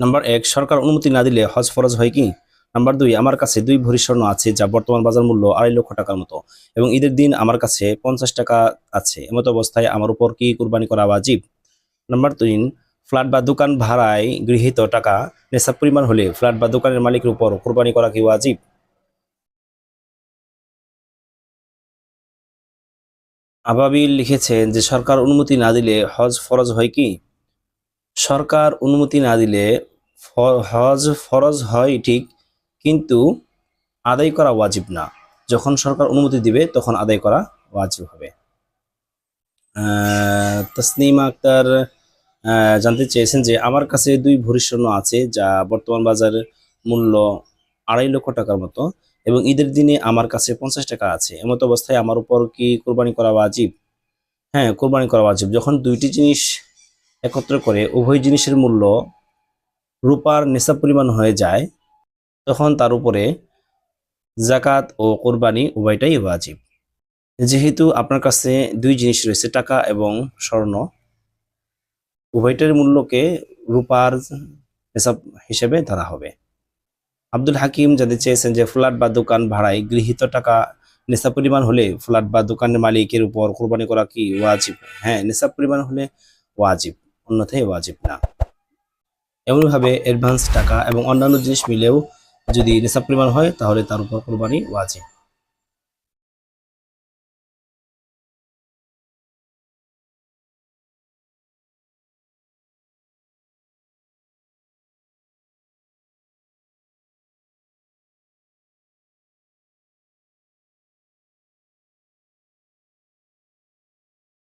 Number এক, সরকার অনুমতি না দিলে হজ ফরজ হয় কি? নাম্বার দুই, আমার কাছে দুই ভরি স্বর্ণ আছে যা বর্তমান বাজার মূল্য আড়াই লক্ষ টাকার মতো এবং ঈদের দিন আমার কাছে পঞ্চাশ টাকা আছে। এমতো অবস্থায় আমার উপর কি কুরবানি করা ওয়াজিব? নাম্বার তিন, ফ্ল্যাট বা দোকান ভাড়ায় গৃহীত টাকা নেশাব পরিমাণ হলে ফ্ল্যাট বা দোকানের মালিকের উপর কোরবানি করা কি ওয়াজিব? আবাবিল লিখেছেন যে, সরকার অনুমতি না দিলে হজ ফরজ হয় কি? সরকার অনুমতি না দিলে হজ ফরজ হয় ঠিক, কিন্তু আদায় করা ওয়াজিব না। যখন সরকার অনুমতি দিবে, তখন আদায় করা ওয়াজিব হবে। তসনিমা আক্তার জানতে চেয়েছেন যে আমার কাছে দুই ভরি স্বর্ণ আছে, যা বর্তমান বাজার মূল্য আড়াই লক্ষ টাকার মতো এবং ঈদের দিনে আমার কাছে পঞ্চাশ টাকা আছে। এমত অবস্থায় আমার উপর কি কোরবানি করা ওয়াজিব? হ্যাঁ কোরবানি করা ওয়াজিব। যখন দুইটি জিনিস একত্র করে, উভয় জিনিসের মূল্য রূপার নেশাব পরিমাণ হয়ে যায়, তখন তার উপরে জাকাত ও কোরবানি উভয়টাই ওয়াজিব। যেহেতু আপনার কাছে দুই জিনিস রয়েছে, টাকা এবং স্বর্ণ, উভয়টার মূল্যকে রূপার নেশাব হিসেবে ধরা হবে। আব্দুল হাকিম জানতে চেয়েছেন যে ফ্ল্যাট বা দোকান ভাড়ায় গৃহীত টাকা নেশাব পরিমাণ হলে ফ্ল্যাট বা দোকানের মালিকের উপর কোরবানি করা কি ওয়াজিব? হ্যাঁ নেশাব পরিমাণ হলে ওয়াজিব, অন্যথায় ওয়াজিব না। এমনভাবে অ্যাডভান্স টাকা এবং অন্যান্য জিনিস মিলেও যদি নেশাব পরিমাণ হয়, তাহলে তার উপর কোরবানি ওয়াজিব।